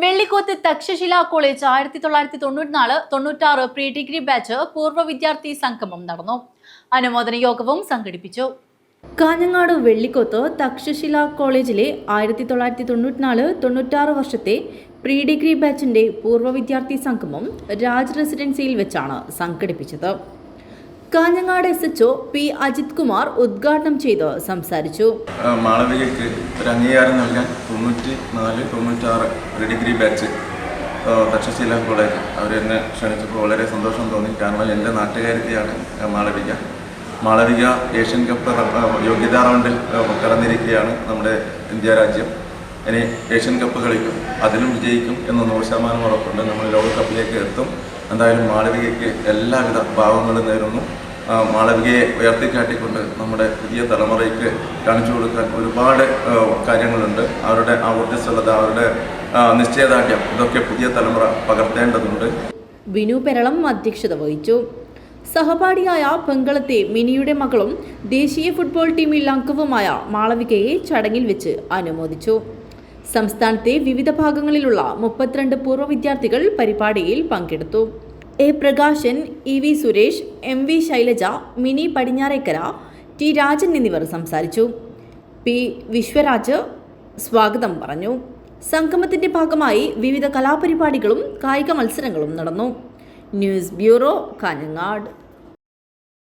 Vellikoth Takshashila college ആയിരത്തി തൊള്ളായിരത്തി തൊണ്ണൂറ്റിനാല് തൊണ്ണൂറ്റാറ് പ്രീ ഡിഗ്രി ബാച്ച് പൂർവ വിദ്യാർത്ഥി സംഗമം നടന്നു. അനുമോദന യോഗവും സംഘടിപ്പിച്ചു. കാഞ്ഞങ്ങാട് വെള്ളിക്കോത്ത് തക്ഷശില കോളേജിലെ ആയിരത്തി തൊള്ളായിരത്തി തൊണ്ണൂറ്റിനാല് തൊണ്ണൂറ്റാറ് വർഷത്തെ പ്രീ ഡിഗ്രി ബാച്ചിന്റെ പൂർവ വിദ്യാർത്ഥി സംഗമം രാജ് റെസിഡൻസിയിൽ വെച്ചാണ് സംഘടിപ്പിച്ചത്. Kanhangad S H O P Ajith Kumar ഉദ്ഘാടനം ചെയ്ത്. സംസാരിച്ചു. മാളവികയ്ക്ക് ഒരു അംഗീകാരം നൽകാൻ തൊണ്ണൂറ്റി നാല് തൊണ്ണൂറ്റാറ് ഒരു ഡിഗ്രി ബാച്ച് തക്ഷശീല കോളേജ്. അവർ എന്നെ ക്ഷണിച്ചപ്പോൾ വളരെ സന്തോഷം തോന്നി. കാരണം എന്റെ നാട്ടുകാരിയാണ് മാളവിക. മാളവിക ഏഷ്യൻ കപ്പ് യോഗ്യതാ റൗണ്ടിൽ കടന്നിരിക്കുകയാണ് നമ്മുടെ ഇന്ത്യ രാജ്യം. ഇനി ഏഷ്യൻ കപ്പ് കളിക്കും അതിലും വിജയിക്കും എന്ന് നൂറ് ശതമാനം ഉറപ്പുണ്ട്. നമ്മൾ ലോകകപ്പിലേക്ക് എത്തും. എന്തായാലും മാളവികയ്ക്ക് എല്ലാവിധ ഭാവങ്ങളും നേരുന്നു. മാളവികയെ ഉയർത്തിക്കാട്ടിക്കൊണ്ട് നമ്മുടെ പുതിയ തലമുറയ്ക്ക് കാണിച്ചു കൊടുക്കാൻ ഒരുപാട് കാര്യങ്ങളുണ്ട്. അവരുടെ ആ ഊർജസ്വലത അവരുടെ നിശ്ചയദാർഢ്യം ഇതൊക്കെ പുതിയ തലമുറ പകർത്തേണ്ടതുണ്ട്. ബിനു പെരളം അധ്യക്ഷത വഹിച്ചു. സഹപാഠിയായ പെങ്കളത്തെ മിനിയുടെ മകളും ദേശീയ ഫുട്ബോൾ ടീമിൽ അംഗവുമായ മാളവികയെ ചടങ്ങിൽ വെച്ച് അനുമോദിച്ചു. സംസ്ഥാനത്തെ വിവിധ ഭാഗങ്ങളിലുള്ള മുപ്പത്തിരണ്ട് പൂർവ വിദ്യാർത്ഥികൾ പരിപാടിയിൽ പങ്കെടുത്തു. A Prakashan E V Suresh M V Shailaja Mini Padinjarekkara T Rajan എന്നിവർ സംസാരിച്ചു. പി വിശ്വരാജ് സ്വാഗതം പറഞ്ഞു. സംഗമത്തിന്റെ ഭാഗമായി വിവിധ കലാപരിപാടികളും കായിക മത്സരങ്ങളും നടന്നു. News bureau Kanhangad.